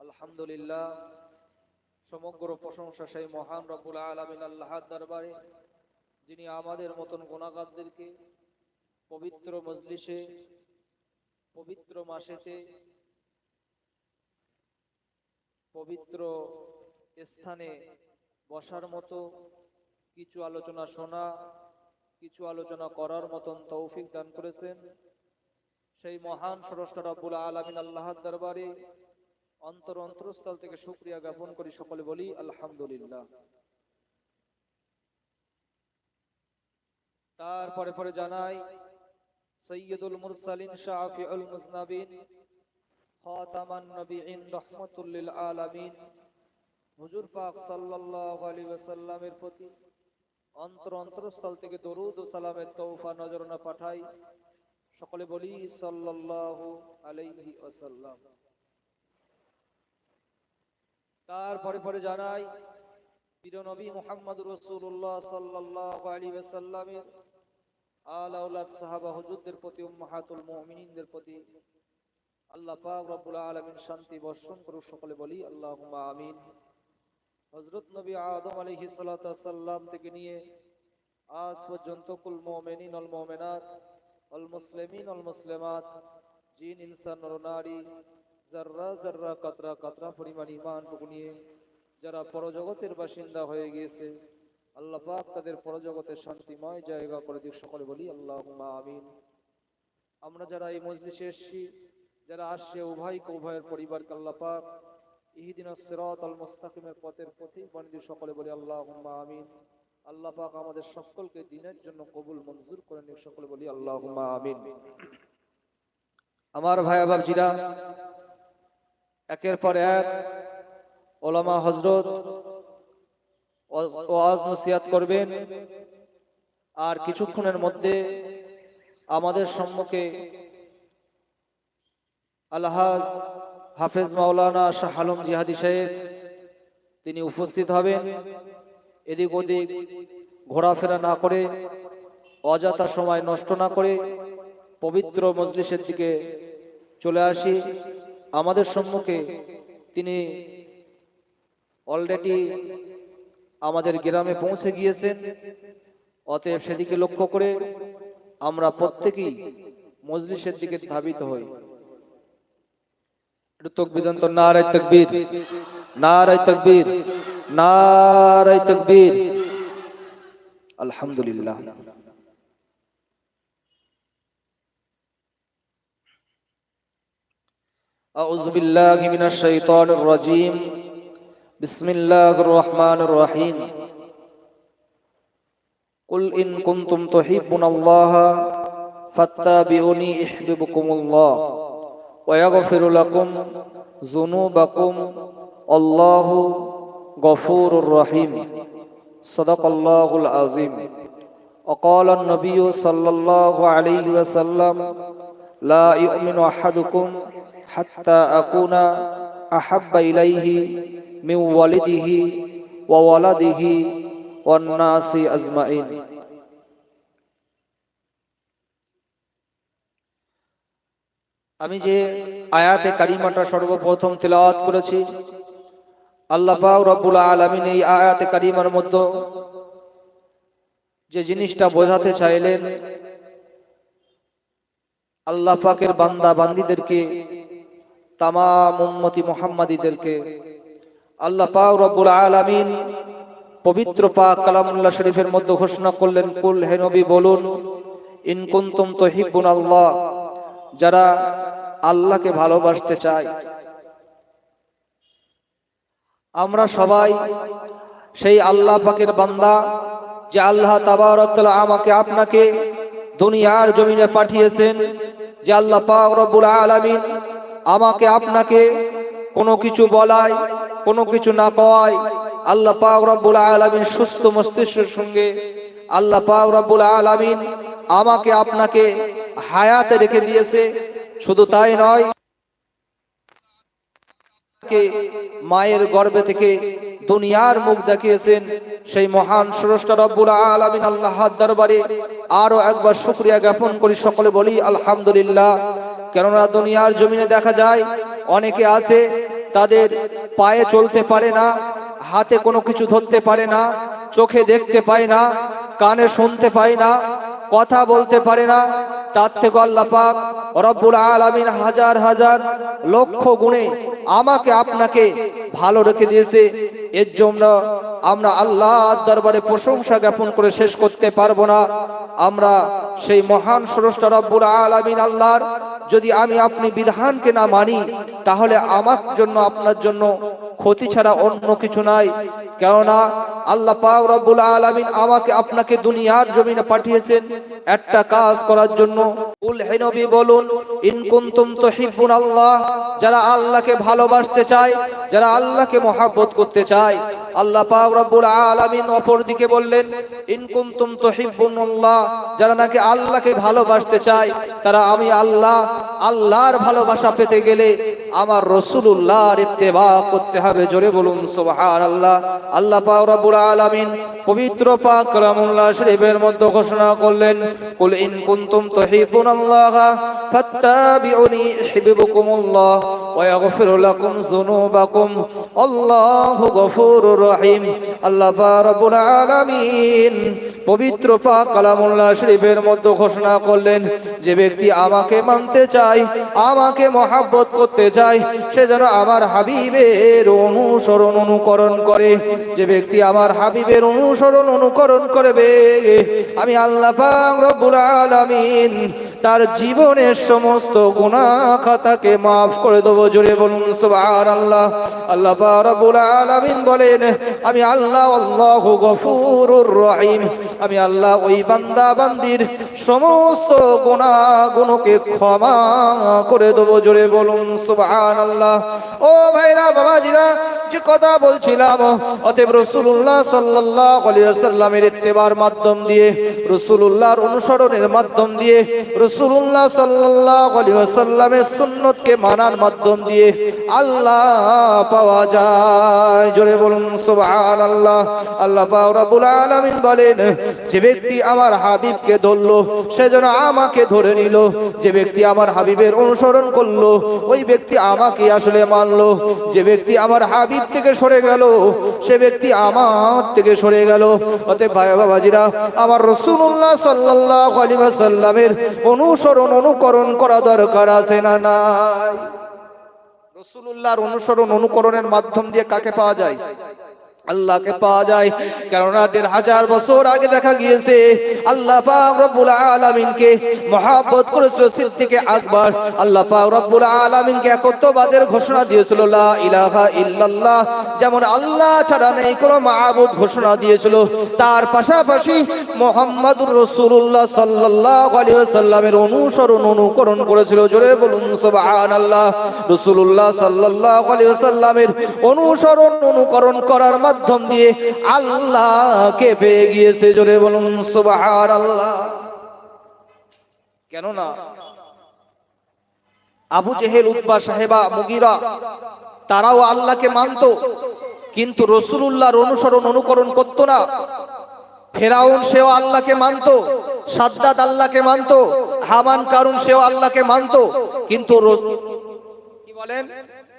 আলহামদুলিল্লাহ সমগ্র প্রশংসা সেই মহান রবুল আলমিন আল্লাহর দরবারে, যিনি আমাদের মতন গোনাগারদেরকে পবিত্র মজলিসে, পবিত্র মাসেতে, পবিত্র স্থানে বসার মতো কিছু আলোচনা শোনা, কিছু আলোচনা করার মতন তৌফিক দান করেছেন। সেই মহান স্রষ্টা রব্বুল আলামিন আল্লাহর দরবারে অন্তর অন্তরস্থল থেকে শুক্রিয়া জ্ঞাপন করি সকলে বলি, আলহামদুলিল্লাহ। তারপরে পরে জানাই, সৈয়দুল মুরসালিন শাফিউল মুজনাবিন, খাতামান নবীন রহমাতুল আলামিন। হুজুর পাক সাল্লাল্লাহু আলাইহি ওয়াসাল্লামের প্রতি অন্তর অন্তরস্থল থেকে দরুদ ও সালামের তৌফা নজরানা পাঠাই। সকলে বলি সাল্লাল্লাহু আলাইহি ওয়াসাল্লাম। তারপরে পরে জানাই প্রিয় নবী মুহাম্মদ রাসূলুল্লাহ সাল্লাল্লাহু আলাইহি ওয়াসাল্লামের আল আওলাদ সাহাবা হুজুরদের প্রতি, উম্মাহাতুল মুমিনিনদের প্রতি আল্লাহ পাক রব্বুল আলামিন শান্তি বর্ষণ করুক, সকলে বলি আল্লাহুম্মা আমিন। হযরত নবী আদম সালাতু সাল্লাম থেকে নিয়ে আজ পর্যন্ত কুল মুমিনিন ওয়াল মুমিনাত, ওয়াল মুসলিমিন ওয়াল মুসলিমাত, জিন, ইনসান, নর জাররা জাররা কাতরা কাতরা পরিমাণ ইমানটুকু নিয়ে যারা পরজগতের বাসিন্দা হয়ে গিয়েছে, আল্লাহ পাক তাদের পরজগতের শান্তিময় জায়গা করে দিক সকলে বলি আল্লাহুম্মা আমিন। আমরা যারা এই মজলিসে এসেছি, যারা আসছে উভয়কে উভয়ের পরিবারকে আল্লাহ পাক পথের বানিয়ে সকলে বলি আমিন। আল্লাহ পাক আমাদের সকলকে দিনের জন্য কবুল মঞ্জুর করে নিক। সকলে বলি, আল্লাহুম্মা আমিন। আমার ভাই বাবজিরা একের পর এক ওলামা হজরত ওয়াজ করবেন। আর কিছুক্ষণের মধ্যে আমাদের সম্মুখে আলহাজ হাফেজ মাওলানা শাহ আলম জিহাদি সাহেব, তিনি উপস্থিত হবেন। এদিক ওদিক ঘোরাফেরা না করে, অযথা সময় নষ্ট না করে পবিত্র মজলিসের দিকে চলে আসি। আমাদের সম্মুখে তিনি অলরেডি আমাদের গ্রামে পৌঁছে গিয়েছেন। অতএব সেদিকে লক্ষ্য করে আমরা প্রত্যেকেই মজলিসের দিকে ধাবিত হই। একটু তকবিদান তো নারায় তকবীর নারায় তকবীর নারায় তকবীর আলহামদুলিল্লাহ أعوذ بالله من الشيطان الرجيم بسم الله الرحمن الرحيم قل إن كنتم تحبون الله فاتبعوني يحببكم الله ويغفر لكم ذنوبكم الله غفور رحيم صدق الله العظيم وقال النبي صلى الله عليه وسلم لا يؤمن أحدكم حتى أكون أحب إليه من والده وولده والناس أجمعين আমি যে আয়াতে কারিমাটা সর্বপ্রথম তেলাওয়াত করেছি, আল্লাহ পাক রব্বুল আলামিন এই আয়াতে কারিমার মধ্যে যে জিনিসটা বোঝাতে চাইলেন, আল্লাহ পাকের বান্দা বান্দিদেরকে, তামাম উম্মতি মুহাম্মাদীদেরকে, আল্লাহ পাক রব্বুল আলামিন পবিত্র পাক কালামুল্লাহ শরীফের মধ্যে ঘোষণা করলেন, কুল হে নবী বলুন, ইন কুনতুম তুহিব্বুন আল্লাহ যারা আল্লাহকে ভালোবাসতে চায়। আমরা সবাই সেই আল্লাহ পাকের বান্দা যে আল্লাহ তাবারকাল্লাহ আমাকে আপনাকে দুনিয়ার জমিনে পাঠিয়েছেন, যে আল্লাহ পাক রব্বুল আলামিন আমাকে আপনাকে কোনো কিছু বলায়, কোনো কিছু না কয় আল্লাহ পাক রব্বুল আলামিন সুস্থ মস্তিষ্কের সঙ্গে আল্লাহ পাক রব্বুল আলামিন আমাকে আপনাকে হায়াতে রেখে দিয়েছে। শুধু তাই নয় মায়ের গর্ভে থেকে দুনিয়ার মুখ দেখিয়েছেন সেই মহান স্রষ্টা রব্বুল আলামিন আল্লাহর দরবারে। আরও একবার শুকরিয়া জ্ঞাপন করি সকলে বলি, আলহামদুলিল্লাহ। কেননা দুনিয়ার জমিনে দেখা যায়, অনেকে আছে, তাদের পায়ে চলতে পারে না, হাতে কোনো কিছু ধরতে পারে না, চোখে দেখতে পায় না, কানে শুনতে পায় না কথা বলতে পারে না। তার থেকে আল্লাহ পাক রব্বুল আলামিন হাজার হাজার লক্ষ গুণে আমাকে আপনাকে ভালো রেখে দিয়েছে। এর জন্য আমরা আল্লাহ দরবারে প্রশংসা জ্ঞাপন করে শেষ করতে পারব না। আমরা সেই মহান স্রষ্টা রব্বুল আলামিন আল্লাহর যদি আমি আপনি বিধানকে না মানি, তাহলে আমার জন্য, আপনার জন্য ক্ষতি ছাড়া অন্য কিছু নাই। কেননা আল্লাহ পাক রব্বুল আলামিন আমাকে আপনাকে দুনিয়ার জমিনে পাঠিয়েছেন একটা কাজ করার জন্য। কুল হে নবী বলুন, ইন কুনতুম তুহিব্বুন আল্লাহ, যারা আল্লাহকে ভালোবাসতে চায়, যারা আল্লাহকে মহাব্বত করতে চায়, আল্লাহ পাক রব্বুল আলামিন অপর দিকে বললেন, ইন কুনতুম তুহিব্বুন আল্লাহ, যারা নাকি আল্লাহকে ভালোবাসতে চায়, তারা আমি আল্লাহ, আল্লাহর ভালোবাসা পেতে গেলে আমার রসুল্লাহর ইত্তেবা করতে হবে। জোরে বলুন, সুবহানাল্লাহ। আল্লাহ পাক রব্বুল আলামিন পবিত্র পাক কালামুল্লাহ শরীফের মধ্যে ঘোষণা করলেন, কুল ইন কুনতুম আল্লাহ ফাত্তাবিউনি ইউহিব্বুকুমুল্লাহ ওয়া ইয়াগফির লাকুম যুনুবাকুম, আল্লাহু গফুরুর রহিম। আল্লাহ পাক রব্বুল আলামিন পবিত্র পাক কালামুল্লাহ শরীফের মধ্যে ঘোষণা করলেন, যে ব্যক্তি আমাকে মানতে চায়, আমাকে মহাব্বত করতে চায়, সে যেন আমার হাবিবের অনুসরণ অনুকরণ করে। যে ব্যক্তি আমার হাবিবের অনুসরণ অনুকরণ করবে, আমি আল্লাহ পাক রব্বুল আলামিন তার জীবনের সমস্ত গুনাহ খাতাকে maaf করে দেব। জোরে বলুন, সুবহানাল্লাহ। আল্লাহ পাক রব্বুল আলামিন বলেন, আমি আল্লাহ আল্লাহু গফুরুর রহিম। আমি আল্লাহ ওই বান্দা বান্দির সমস্ত গুণাগুণকে ক্ষমা করে দেবো। জোরে বলুন সুবহান আল্লাহ ও ভাইরা, বাবাজিরা, যে কথা বলছিলাম, অতএব রসুল্লাহ সাল্লাহ সাল্লামের ইত্তেবার মাধ্যম দিয়ে রসুল্লাহর অনুসরণের মাধ্যম দিয়ে রসুল্লাহ সাল্লাহ সাল্লামের সুন্নতকে মানার মাধ্যম দিয়ে আল্লাহ পাওয়া যায়। জোরে বলুন সুবহান আল্লাহ আল্লাহ রাব্বুল আলামিন বলেন যে ব্যক্তি আমার হাবিবকে ধরলো, সে যেন আমাকে ধরে নিল। যে ব্যক্তি আমার হাবিবের অনুসরণ করল, ওই ব্যক্তি আমাকে আসলে মানলো। যে ব্যক্তি আমার হাবিব থেকে সরে গেল, সে ব্যক্তি আমার থেকে সরে গেল। অতএব ভাই বাবাজিরা, আমার রসুল্লাহ সাল্লাহ আলী সাল্লামের অনুসরণ, অনুকরণ করা দরকার আছে না নাই? রসুল্লাহর অনুসরণ, অনুকরণের মাধ্যম দিয়ে কাকে পাওয়া যায়? আল্লাহকে পাওয়া যায়। কেননা দেড় হাজার বছর আগে দেখা গিয়েছে, আল্লাহ পাক রব্বুল আলামিনকে মহাব্বত করেছিল সিদ্দিকে আকবর। আল্লাহ রব্বুল আলামিনকে একত্ববাদের ঘোষণা দিয়েছিল, লা ইলাহা ইল্লাল্লাহ। যেমন আল্লাহ ছাড়া নেই, কোনো মাবুদ ঘোষণা দিয়েছিল। তার পাশাপাশি মোহাম্মদুর রাসূলুল্লাহ সাল্লাল্লাহু আলাইহি ওয়াসাল্লামের অনুসরণ অনুকরণ করেছিল। জোরে বলুন, সুবহানাল্লাহ। রাসূলুল্লাহ সাল্লাল্লাহু আলাইহি ওয়াসাল্লামের অনুসরণ অনুকরণ করার দিয়ে আল্লাহকে পেয়ে গিয়েছে। জোরে বলুন সুবাহার আল্লাহ কেননা আবু জেহেল উদ্বা সাহেবা, মুগিরা, তারাও আল্লাহকে মানতো, কিন্তু রসুলুল্লাহর অনুসরণ, অনুকরণ করত না। ফেরাউন সেও আল্লাহকে মানতো সাদ্দাত আল্লাহকে মানতো, হামান, কারুন সেও আল্লাহকে মানতো, কিন্তু কি বলেন?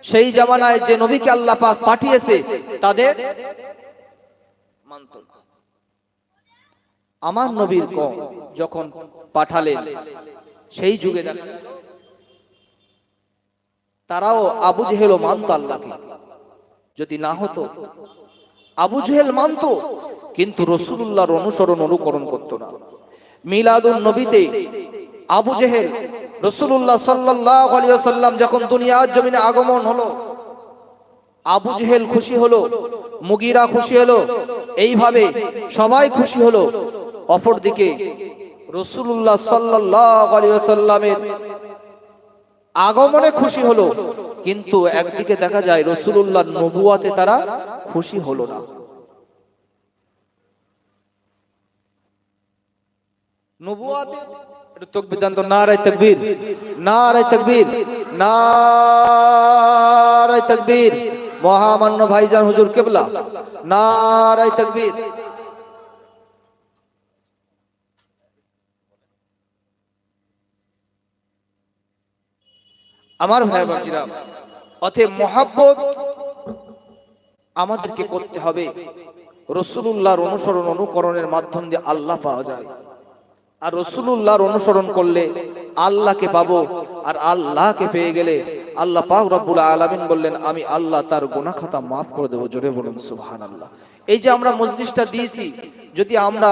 সেই জামানায় যে নবীকে আল্লাহ পাক পাঠিয়েছে, তাদের। আমার নবীর কম যখন পাঠালেন, সেই যুগে তারাও আবু জেহেলও মানত আল্লাহকে যদি না হতো, আবু জেহেল মানত, কিন্তু রসুল্লাহর অনুসরণ, অনুকরণ করতো না মিলাদুল নবীতে আবু জেহেল রসুল্লাহ সাল্লাহ যখন দুনিয়ার জমিনে আগমন হলো, আবু জেহেল খুশি হলো, মুগিরা খুশি হলো, এইভাবে সবাই খুশি হলো। অপরদিকে রসুল্লাহ সাল্লাহ সাল্লামের আগমনে খুশি হলো, কিন্তু একদিকে দেখা যায় রসুল্লাহ নবুয়াতে তারা খুশি হলো না। নবুয়াতে একটু তকবির তো, নারায় তকবীর নারায় তকবীর নারায় তকবীর, মহামান্য ভাইজান হুজুর কেবলা, নারায় তকবীর। আমার ভাই বাবজিরা অতএব মহাব্বত আমাদেরকে করতে হবে। রসুল্লাহর অনুসরণ, অনুকরণের মাধ্যম দিয়ে আল্লাহ পাওয়া যায়। আর রসুল্লাহর অনুসরণ করলে আল্লাহকে পাবো আর আল্লাহকে পেয়ে গেলে আল্লাহ পাক রব্বুল আলমিন বললেন, আমি আল্লাহ তার গোনা খাতা মাফ করে দেবো। জোরে বলুন, সুবহানাল্লাহ। এই যে আমরা মজলিসটা দিয়েছি, যদি আমরা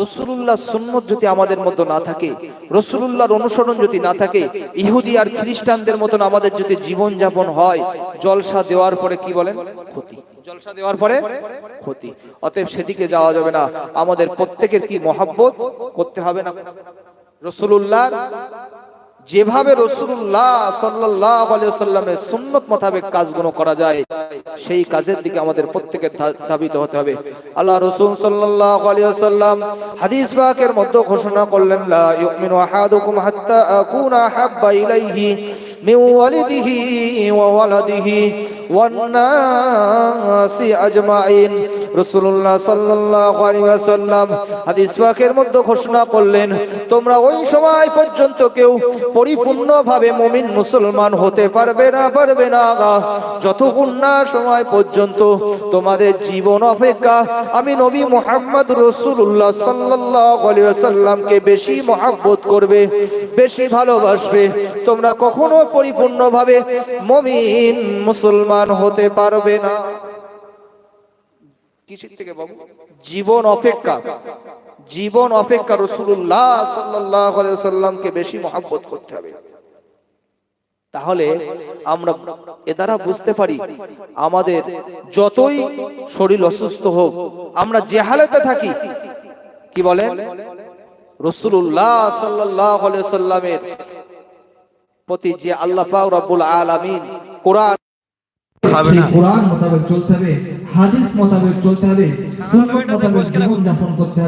রসুল্লাহ সুন্নত যদি আমাদের মতো না থাকে রসুল্লাহর অনুসরণ যদি না থাকে, ইহুদি আর খ্রিস্টানদের মতন আমাদের যদি জীবন যাপন হয়, জলসা দেওয়ার পরে কি বলেন? ক্ষতি। জলসা দেওয়ার পরে ক্ষতি। অতএব সেদিকে যাওয়া যাবে না। আমাদের প্রত্যেকের কি মহাব্বত করতে হবে না? রসুল্লাহ যেভাবে রসুল্লাহ সাল্লাহ সাল্লামের সুন্নত মোতাবেক কাজগুলো করা যায়, সেই কাজের দিকে আমাদের প্রত্যেকে ধাবিত হতে হবে। আল্লাহ রসুল সাল্লাহ সাল্লাম হাদিস পাকের মধ্যে ঘোষণা করলেন, লা ইউমিনু আহাদুকুম ইলাইহি সাল্লাল্লাহু আলাইহি হাদিস পাকের মধ্যে ঘোষণা করলেন, তোমরা ওই সময় পর্যন্ত কেউ পরিপূর্ণভাবে মুমিন মুসলমান হতে পারবে না পারবে না যতক্ষণ না সময় পর্যন্ত তোমাদের জীবন অপেক্ষা, আমি নবী মোহাম্মদ রসুল্লাহ ওয়াসাল্লামকে বেশি মহাব্বত করবে, বেশি ভালোবাসবে। তোমরা কখনো পরিপূর্ণভাবে মমিন মুসলমান হতে পারবে না। কিসের থেকে বাবু জীবন অপেক্ষা। জীবন অপেক্ষা রসুল্লাহ বেশি মহাব্বত করতে হবে। তাহলে আমরা এ দ্বারা বুঝতে পারি, আমাদের যতই শরীর অসুস্থ হোক, আমরা যে হালেতে থাকি, কি বলেন? রসুল্লাহ সাল্লাহ সাল্লামের প্রতি যে আল্লাহ রব্বুল আলামিন কোরআন সেই কোরআন মোতাবেক চলতে হবে হাদিস মোতাবেক চলতে হবে সুন্নাত মোতাবেক জীবন যাপন করতে হবে।